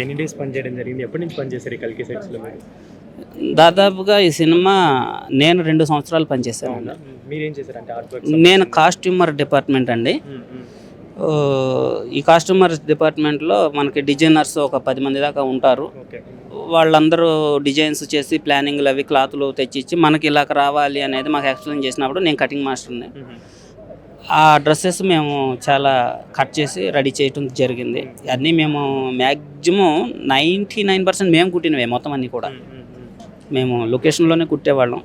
ఎన్ని డేస్ పనిచేయడం జరిగింది? ఎప్పటి నుంచి పనిచేశారు కల్కి సెట్స్లో మీరు? దాదాపుగా ఈ సినిమా నేను రెండు సంవత్సరాలు పనిచేశాను మీరేం చేశారంటే ఆర్ట్ వర్క్ నేను కాస్ట్యూమర్ డిపార్ట్మెంట్ అండి. ఈ కాస్ట్యూమర్ డిపార్ట్మెంట్లో మనకి డిజైనర్స్ ఒక పది మంది దాకా ఉంటారు. వాళ్ళందరూ డిజైన్స్ చేసి ప్లానింగ్లు అవి క్లాతులు తెచ్చిచ్చి మనకి ఇలాగ రావాలి అనేది మాకు ఎక్స్ప్లెయిన్ చేసినప్పుడు నేను కటింగ్ మాస్టర్ని ఆ డ్రెస్సెస్ మేము చాలా కట్ చేసి రెడీ చేయటం జరిగింది. అన్నీ మేము మ్యాక్సిమం నైంటీ నైన్ పర్సెంట్ మేము కుట్టినవే మొత్తం అన్నీ కూడా. మేము లొకేషన్లోనే కుట్టేవాళ్ళం.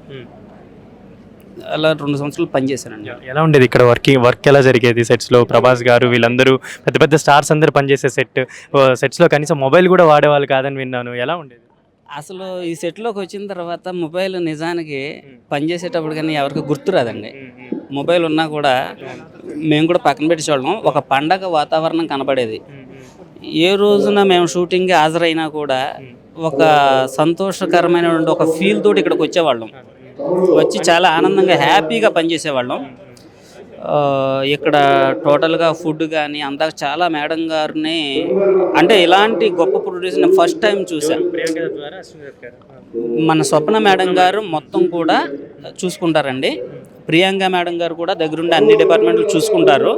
అలా రెండు సంవత్సరాలు పనిచేశానండి ఎలా ఉండేది ఇక్కడ వర్కింగ్ వర్క్ ఎలా జరిగేది సెట్స్లో? ప్రభాస్ గారు వీళ్ళందరూ పెద్ద పెద్ద స్టార్స్ అందరూ పనిచేసే సెట్ సెట్స్లో కనీసం మొబైల్ కూడా వాడేవాళ్ళు కాదని విన్నాను. ఎలా ఉండేది? అసలు ఈ సెట్లోకి వచ్చిన తర్వాత మొబైల్ నిజానికి పనిచేసేటప్పుడు కానీ ఎవరికి గుర్తురాదండి మొబైల్ ఉన్నా కూడా మేము కూడా పక్కన పెట్టేవాళ్ళం ఒక పండగ వాతావరణం కనబడేది. ఏ రోజున మేము షూటింగ్కి హాజరైనా కూడా ఒక సంతోషకరమైనటువంటి ఒక ఫీల్ తోటి ఇక్కడికి వచ్చేవాళ్ళం. వచ్చి చాలా ఆనందంగా హ్యాపీగా పనిచేసేవాళ్ళం. ఇక్కడ టోటల్గా ఫుడ్ కానీ అంతా చాలా మేడం గారిని అంటే ఇలాంటి గొప్ప ప్రొడ్యూసర్ని ఫస్ట్ టైం చూశాను ద్వారా మన స్వప్న మేడం గారు మొత్తం కూడా చూసుకుంటారండి. ప్రియాంక మేడం గారు కూడా దగ్గరుండి అన్ని డిపార్ట్మెంట్లు చూసుకుంటారు.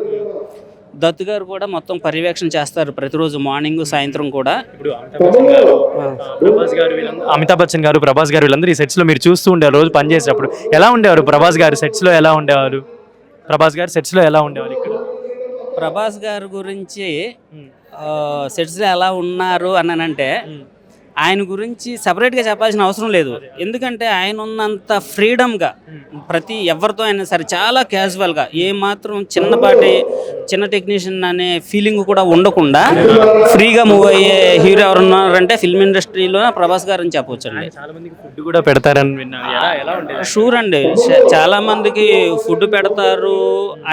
దత్తు గారు కూడా మొత్తం పర్యవేక్షణ చేస్తారు ప్రతిరోజు మార్నింగ్ సాయంత్రం కూడా. ఇప్పుడు అమితాబ్ బచ్చన్ గారు ఆ, ప్రభాస్ గారు వీళ్ళందరూ అమితాబ్ బచ్చన్ గారు ప్రభాస్ గారు వీళ్ళందరూ ఈ సెట్స్లో మీరు చూస్తూ ఉండేవారు రోజు పనిచేసేటప్పుడు ఎలా ఉండేవారు ప్రభాస్ గారు సెట్స్లో ఎలా ఉండేవారు? ప్రభాస్ గారు సెట్స్లో ఎలా ఉండేవారు ఇక్కడ? ప్రభాస్ గారి గురించి సెట్స్లో ఎలా ఉన్నారు అని అంటే ఆయన గురించి సపరేట్గా చెప్పాల్సిన అవసరం లేదు. ఎందుకంటే ఆయన ఉన్నంత ఫ్రీడమ్గా ప్రతి ఎవరితో అయినా సరే చాలా క్యాజువల్గా ఏ మాత్రం చిన్నపాటి చిన్న టెక్నీషియన్ అనే ఫీలింగ్ కూడా ఉండకుండా ఫ్రీగా మూవ్ అయ్యే హీరో ఎవరు ఉన్నారంటే ఫిల్మ్ ఇండస్ట్రీలో ప్రభాస్ గారు అని చెప్పొచ్చు అండి. ఫుడ్ కూడా పెడతారని షూర్ అండి. చాలా మందికి ఫుడ్ పెడతారు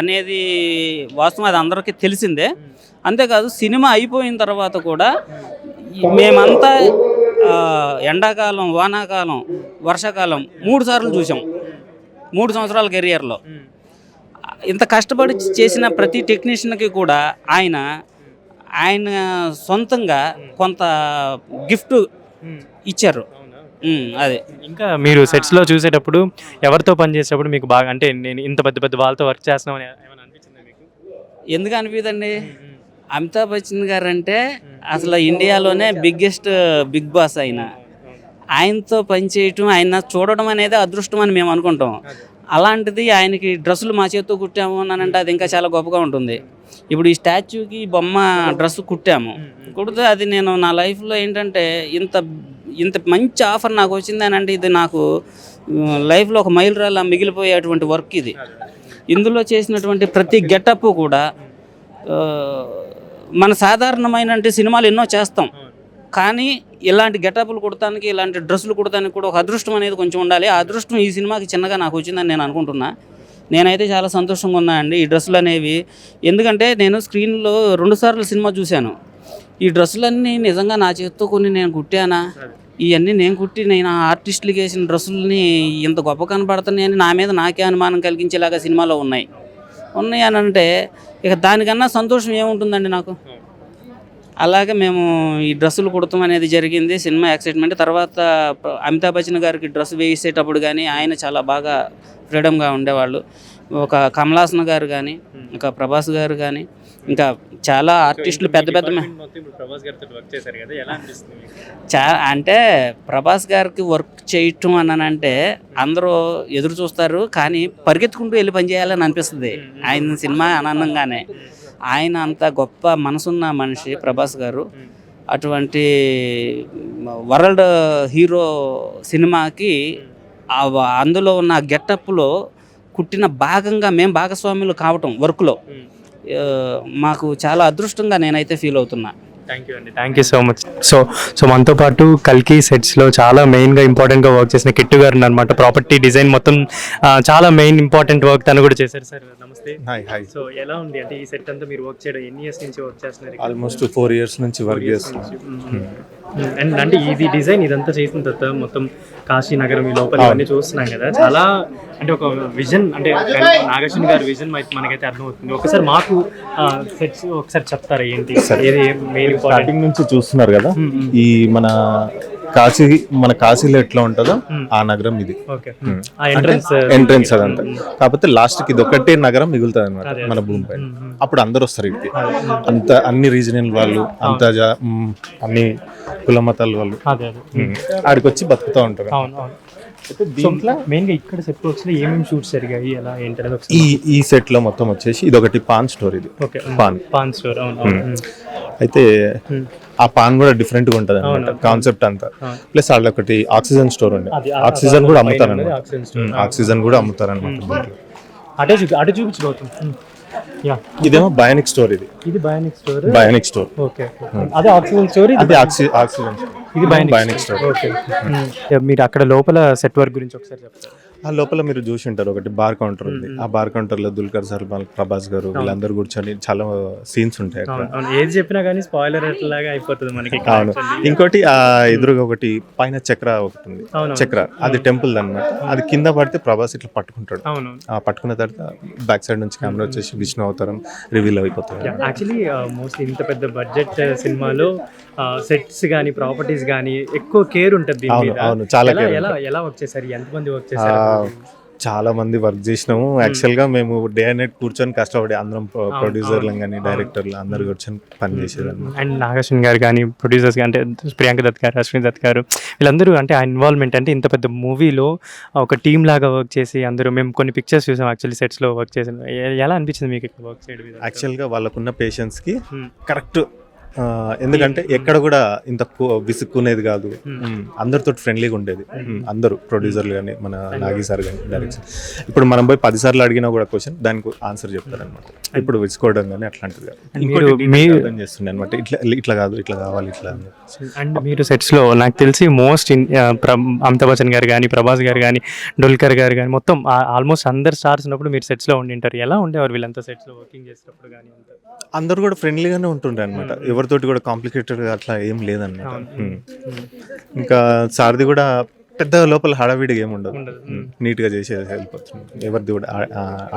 అనేది వాస్తవం అది అందరికీ తెలిసిందే. అంతేకాదు సినిమా అయిపోయిన తర్వాత కూడా మేమంతా ఎండాకాలం వానాకాలం వర్షాకాలం మూడు సార్లు చూసాం. మూడు సంవత్సరాల కెరియర్లో. ఇంత కష్టపడి చేసిన ప్రతి టెక్నీషియన్కి కూడా ఆయన ఆయన సొంతంగా కొంత గిఫ్ట్ ఇచ్చారు. అదే. ఇంకా మీరు సెట్స్లో చూసేటప్పుడు ఎవరితో పని చేసేటప్పుడు మీకు బాగా అంటే నేను ఇంత పెద్ద పెద్ద వాళ్ళతో వర్క్ చేస్తున్నామని ఏమైనా అనిపించిందా మీకు? ఎందుకు అనిపిదండి అమితాబ్ బచ్చన్ గారు అంటే అసలు ఇండియాలోనే బిగ్గెస్ట్ బిగ్ బాస్ ఆయన. ఆయనతో పనిచేయటం ఆయన చూడడం అనేది అదృష్టం అని మేము అనుకుంటాం. అలాంటిది ఆయనకి డ్రెస్సులు మా చేతితో కుట్టాము అని అంటే అది ఇంకా చాలా గొప్పగా ఉంటుంది. ఇప్పుడు ఈ స్టాచ్యూకి బొమ్మ డ్రెస్ కుట్టాము. కుడితే అది నేను నా లైఫ్లో ఏంటంటే ఇంత ఇంత మంచి ఆఫర్ నాకు వచ్చింది అని అంటే ఇది నాకు లైఫ్లో ఒక మైలురాళ్ళ మిగిలిపోయేటువంటి వర్క్ ఇది. ఇందులో చేసినటువంటి ప్రతి గెటప్ కూడా మన సాధారణమైన అంటే సినిమాలు ఎన్నో చేస్తాం. కానీ ఇలాంటి గెటప్లు కుడటానికి ఇలాంటి డ్రెస్సులు కుడటానికి కూడా ఒక అదృష్టం అనేది కొంచెం ఉండాలి. ఆ అదృష్టం ఈ సినిమాకి చిన్నగా నాకు వచ్చిందని నేను అనుకుంటున్నా. నేనైతే చాలా సంతోషంగా ఉన్నా అండి. ఈ డ్రెస్సులు అనేవి. ఎందుకంటే నేను స్క్రీన్లో రెండుసార్లు సినిమా చూశాను. ఈ డ్రెస్సులన్నీ నిజంగా నా చేతితో కొన్ని నేను కుట్టానా? ఇవన్నీ నేను కుట్టి నేను ఆర్టిస్టులకి వేసిన డ్రెస్సులని ఇంత గొప్ప కనబడుతున్నాయని నా మీద నాకే అనుమానం కలిగించేలాగా సినిమాలో ఉన్నాయి. ఉన్నాయి అని అంటే ఇక దానికన్నా సంతోషం ఏముంటుందండి నాకు? అలాగే మేము ఈ డ్రెస్సులు కుడతాం అనేది జరిగింది సినిమా ఎక్సైట్మెంట్. తర్వాత అమితాబ్ బచ్చన్ గారికి డ్రెస్ వేసేటప్పుడు కానీ ఆయన చాలా బాగా ఫ్రీడమ్గా ఉండేవాళ్ళు. ఒక కమలాసన్ గారు కానీ ఒక ప్రభాస్ గారు కానీ ఇంకా చాలా ఆర్టిస్టులు పెద్ద పెద్ద చా అంటే ప్రభాస్ గారికి వర్క్ చేయటం అని అంటే అందరూ ఎదురు చూస్తారు కానీ పరిగెత్తుకుంటూ వెళ్ళి పని చేయాలని అనిపిస్తుంది. ఆయన సినిమా ఆనందంగానే ఆయన అంత గొప్ప మనసున్న మనిషి ప్రభాస్ గారు. అటువంటి వరల్డ్ హీరో సినిమాకి అందులో ఉన్న గెటప్లో కుట్టిన భాగంగా మేము భాగస్వాములు కావటం వర్క్లో. మాకు చాలా అదృష్టంగా నేనైతే ఫీల్ అవుతున్నా. థ్యాంక్ యూ అండి. Thank you so much so so మనతో పాటు కల్కి సెట్స్లో చాలా మెయిన్గా ఇంపార్టెంట్గా వర్క్ చేసిన కిట్టు గారు అనమాట ప్రాపర్టీ డిజైన్ మొత్తం చాలా మెయిన్ ఇంపార్టెంట్ వర్క్ తను కూడా చేశారు సార్. నమస్తే. హాయ్ హాయ్ సో ఎలా ఉంది? అంటే ఈ సెట్ అంతా మీరు వర్క్ చేయడం ఎన్ని ఇయర్స్ నుంచి వర్క్ చేస్తున్నారు ఆల్మోస్ట్ ఫోర్ ఇయర్స్ నుంచి వర్క్ చేస్తున్నాం. అండ్ అంటే ఇది డిజైన్ ఇదంతా చేసిన తర్వాత మొత్తం కాశీ నగరం ఈ లోపల ఇవన్నీ చూస్తున్నాం కదా. చాలా అంటే ఒక విజన్ అంటే నాగేశ్వరి గారి విజన్ మనకైతే అర్థమవుతుంది. ఒకసారి మాకు సెట్స్ ఒకసారి చెప్తారా ఏంటి? ఏది మెయిన్ స్టార్టింగ్ నుంచి చూస్తున్నారు కదా ఈ మన కాశీ మన కాశీలో ఎట్లా ఉంటుందో ఆ నగరం ఇది. ఎంట్రన్స్ ఎంట్రన్స్ అదంతా కాకపోతే లాస్ట్కి ఇది ఒకటే నగరం మిగులుతుంది అనమాట మన భూమిపై అప్పుడు అందరు వస్తారు ఇక్కడికి అంత అన్ని రీజనల్ వాళ్ళు అంత అన్ని కుల మతాల వాళ్ళు. ఆడికి వచ్చి బతుకుతూ ఉంటారు. అవును అవును. దీంట్లో మెయిన్గా ఇక్కడ సెట్ వచ్చిన ఏమేమి షూట్స్ జరిగాయి ఎలా ఏంటి అనేది ఒకసారి ఈ ఈ సెట్లో మొత్తం వచ్చేసి ఇది ఒకటి పాన్ స్టోర్ ఇది ఓకే పాన్. పాన్ స్టోర్ అవును అయితే ఆ పాన్ కూడా డిఫరెంట్గా ఉంటది అనమాట కాన్సెప్ట్ అంతా. ప్లస్ వాళ్ళ ఒకటి ఆక్సిజన్ స్టోర్ ఉండే. అది ఆక్సిజన్ కూడా అమ్ముతారు అనమాట ఆక్సిజన్ ఆక్సిజన్ కూడా అమ్ముతారు అనమాట అటే చూపి అటు చూపించు గౌతమ్. ఇదేమో బయానిక్ స్టోర్ ఇది. ఇది bionic store bionic store okay అదే ఆక్సిజన్ స్టోర్ ఇది ఆక్సిజన్ ఇది బయానిక్ బయానిక్ స్టోర్ ఓకే మీరు అక్కడ లోపల సెట్ వర్క్ గురించి ఒకసారి చెప్తారు? ఆ లోపల మీరు చూసి ఉంటారు. ఒకటి బార్ కౌంటర్ ఉంది. ఆ బార్ కౌంటర్లో దుల్కర్ సల్మాన్ ప్రభాస్ గారు వీళ్ళందరూ కూర్చొని చాలా సీన్స్ ఉంటాయి అక్కడ. ఏది చెప్పినా కానీ స్పాయిలర్ లాగా అయిపోతుంది మనకి అవును. ఇంకోటి ఆ ఎదురుగా ఒకటి పైన చక్ర ఒకటి ఉంది. చక్ర. అది టెంపుల్ అన్నమాట. అది కింద పడితే ప్రభాస్ ఇట్లా పట్టుకుంటాడు. అవును. ఆ పట్టుకున్న తర్వాత బ్యాక్ సైడ్ నుంచి కెమెరా వచ్చేసి విష్ణు అవతారం రివీల్ అయిపోతుంది. యాక్చువల్లీ మోస్ట్లీ ఇంత పెద్ద బడ్జెట్ సినిమాలో సెట్స్ కానీ ప్రాపర్టీస్ కానీ ఎక్కువ కేర్ ఉంటుంది అవును, చాలా ఎలా- ఎలా వర్క్ చేశారు? ఎంతమంది వర్క్ చేశారు చాలా మంది వర్క్ చేసినాము. యాక్చువల్గా మేము డే అండ్ నైట్ కూర్చొని కష్టపడి అందరం ప్రొడ్యూసర్లు కానీ డైరెక్టర్లు అందరు కూర్చొని పని చేసేదాన్ని. అండ్ నాగార్జున గారు కానీ ప్రొడ్యూసర్స్ అంటే ప్రియాంక దత్ గారు అశ్విని దత్ గారు వీళ్ళందరూ అంటే ఆ ఇన్వాల్వ్మెంట్ అంటే ఇంత పెద్ద మూవీలో ఒక టీమ్ లాగా వర్క్ చేసి అందరూ మేము కొన్ని పిక్చర్స్ చూసాం యాక్చువల్లీ సెట్స్లో వర్క్ చేసాం ఎలా అనిపించింది మీకు వర్క్ చేయడం? యాక్చువల్గా వాళ్ళకున్న పేషెన్స్కి Hmm. కరెక్ట్ ఎందుకంటే ఎక్కడ కూడా ఇంత విసుక్కునేది కాదు. Hmm. అందరితో ఫ్రెండ్లీగా ఉండేది. Hmm. అందరూ ప్రొడ్యూసర్లు కానీ మన నాగి సార్ కానీ డైరెక్షన్ ఇప్పుడు మనం పోయి పది సార్లు అడిగినా కూడా క్వశ్చన్ దానికి ఆన్సర్ చెప్తారనమాట ఇప్పుడు విసుకోవడం కానీ అట్లాంటిది కాదు. మీరు- అర్థం చేస్తుండే అనమాట ఇట్లా ఇట్లా కాదు ఇట్లా కావాలి ఇట్లా అండ్ మీరు సెట్స్లో నాకు తెలిసి మోస్ట్ అమితాబ్ బచ్చన్ గారు కానీ ప్రభాస్ గారు కానీ డొల్కర్ గారు కానీ మొత్తం ఆల్మోస్ట్ అందరు స్టార్స్ ఉన్నప్పుడు మీరు సెట్స్లో ఉండి ఉంటారు. ఎలా ఉండేవారు వీళ్ళంతా సెట్స్లో వర్కింగ్ చేసేటప్పుడు కానీ అందరు కూడా ఫ్రెండ్లీగానే ఉంటుండే అనమాట ఎవరితోటి కూడా కాంప్లికేటెడ్ అట్లా ఏం లేదన్నమాట. ఇంకా సార్ది కూడా పెద్ద లోపల హడావిడిగా ఏమి ఉండదు. నీట్గా చేసేది వెళ్ళిపోతుంది ఎవరిది కూడా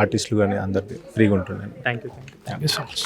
ఆర్టిస్టులు కానీ అందరిది ఫ్రీగా ఉంటుండే thank you thank you so much